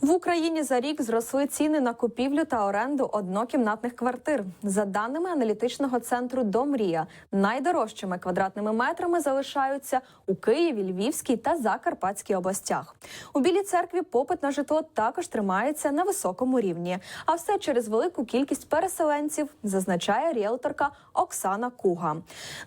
В Україні за рік зросли ціни на купівлю та оренду однокімнатних квартир. За даними аналітичного центру Домрія, найдорожчими квадратними метрами залишаються у Києві, Львівській та Закарпатській областях. У Білій церкві попит на житло також тримається на високому рівні. А все через велику кількість переселенців, зазначає ріелторка Оксана Куга.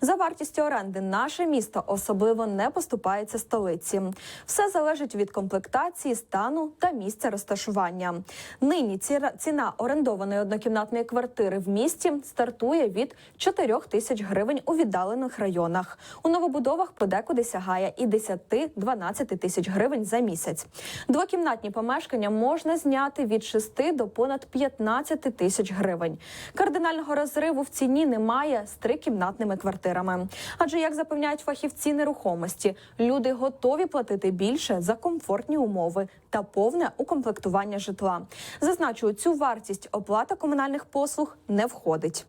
За вартістю оренди наше місто особливо не поступається столиці. Все залежить від комплектації, стану та місця розташування. Нині ціна орендованої однокімнатної квартири в місті стартує від 4 тисяч гривень у віддалених районах. У новобудовах подекуди сягає і 10-12 тисяч гривень за місяць. Двокімнатні помешкання можна зняти від 6 до понад 15 тисяч гривень. Кардинального розриву в ціні немає з трикімнатними квартирами. Адже, як запевняють фахівці нерухомості, люди готові платити більше за комфортні умови та повне укомплектування житла. Зазначу, цю вартість оплата комунальних послуг не входить.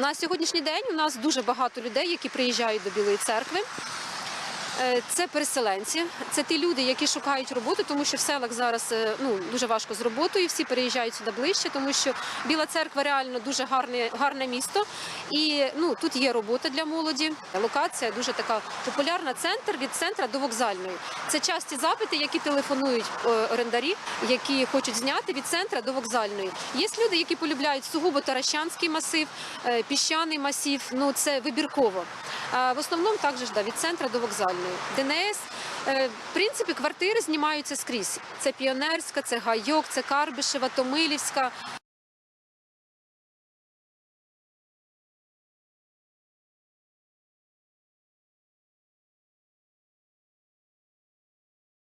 На сьогоднішній день у нас дуже багато людей, які приїжджають до Білої церкви. Е, Це переселенці, це ті люди, які шукають роботу, тому що в селах зараз е, ну дуже важко з роботою. Всі переїжджають сюди ближче, тому що Біла церква реально дуже гарне, гарне місто. І ну тут є робота для молоді. Локація дуже така популярна. Центр від центра до вокзальної. Це часті запити, які телефонують е, орендарі, які хочуть зняти від центра до вокзальної. Є люди, які полюбляють сугубо Таращанський масив, піщаний масив. Ну це вибірково. В основному також да, від центра до вокзальної. ДНС, е, в принципі, квартири знімаються скрізь. Це Піонерська, це Гайок, це Карбишева, Томилівська.